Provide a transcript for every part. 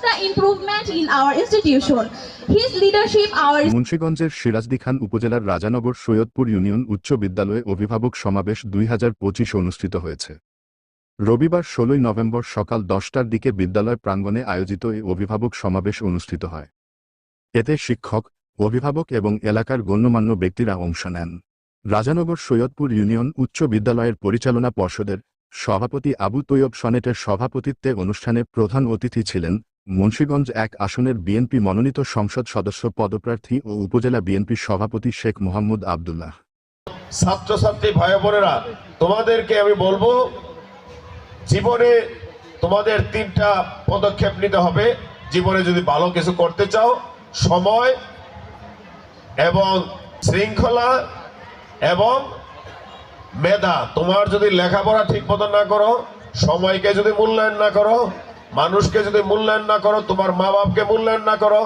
the improvement in our institution. His leadership, our মুন্সীগঞ্জের সিরাজদি খান উপজেলার Rajanagar Saidpur union উচ্চ বিদ্যালয়ে অভিভাবক সমাবেশ দুই হাজার পঁচিশ অনুষ্ঠিত হয়েছে। রবিবার ষোলোই নভেম্বর সকাল দশটার দিকে বিদ্যালয় প্রাঙ্গণে আয়োজিত এই অভিভাবক সমাবেশ অনুষ্ঠিত হয়। এতে শিক্ষক অভিভাবক এবং এলাকার গণ্যমান্য ব্যক্তিরা অংশ নেন। রাজানগর সৈয়দপুর ইউনিয়ন উচ্চ বিদ্যালয়ের পরিচালনা পর্ষদের সভাপতি আবু তৈয়ব সনেটের সভাপতিত্বে অনুষ্ঠানে প্রধান অতিথি ছিলেন মুন্সীগঞ্জ এক আসনের বিএনপি মনোনীত সংসদ সদস্য পদপ্রার্থী ও উপজেলা বিএনপির সভাপতি শেখ মোহাম্মদ আবদুল্লাহ। ছাত্রছাত্রী ভাই বোনেরা তোমাদেরকে আমি বলব, জীবনে তোমাদের তিনটা পদক্ষেপ নিতে হবে। জীবনে যদি ভালো কিছু করতে চাও, সময় এবং শৃঙ্খলা এবং মেধা। তোমার যদি লেখাপড়া ঠিক মতো না করো, সময়কে যদি মূল্যায়ন না করো মানুষকে যদি মূল্যায়ন না করো, তোমার মা বাপকে মূল্যায়ন না করো,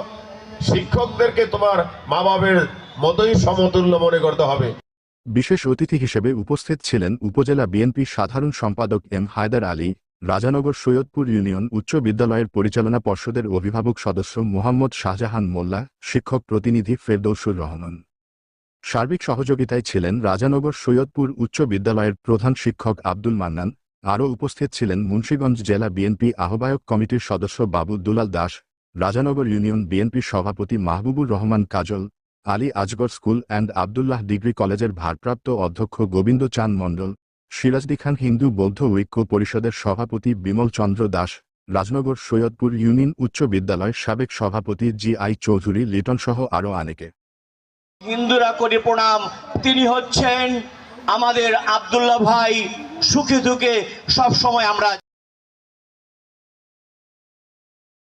শিক্ষকদেরকে তোমার মা বাপের মতোই সমতুল্য মনে করতে হবে। বিশেষ অতিথি হিসেবে উপস্থিত ছিলেন উপজেলা বিএনপি সাধারণ সম্পাদক এম হায়দার আলী, রাজানগর সৈয়দপুর ইউনিয়ন উচ্চ বিদ্যালয়ের পরিচালনা পর্ষদের অভিভাবক সদস্য মোহাম্মদ শাহজাহান মোল্লা, শিক্ষক প্রতিনিধি ফেরদৌসুর রহমান। সার্বিক সহযোগিতায় ছিলেন রাজানগর সৈয়দপুর উচ্চ বিদ্যালয়ের প্রধান শিক্ষক আব্দুল মান্নান আরও উপস্থিত ছিলেন মুন্সীগঞ্জ জেলা বিএনপি আহ্বায়ক কমিটির সদস্য বাবু দুলাল দাস, রাজানগর ইউনিয়ন বিএনপির সভাপতি Mahbubur Rahman Kajol, Ali Asgar school and Abdullah degree কলেজের ভারপ্রাপ্ত অধ্যক্ষ গোবিন্দ চান মণ্ডল, সিরাজদি খান হিন্দু বৌদ্ধ ঐক্য পরিষদের সভাপতি বিমল চন্দ্র দাস, রাজনগর সৈয়দপুর ইউনিয়ন উচ্চ বিদ্যালয় সাবেক সভাপতি জি আই চৌধুরী লিটন সহ আরও অনেকে। হিন্দুরা করি প্রণাম তিনি হচ্ছেন আমাদের আবদুল্লাহ ভাই সুখে দুঃখে সবসময় আমরা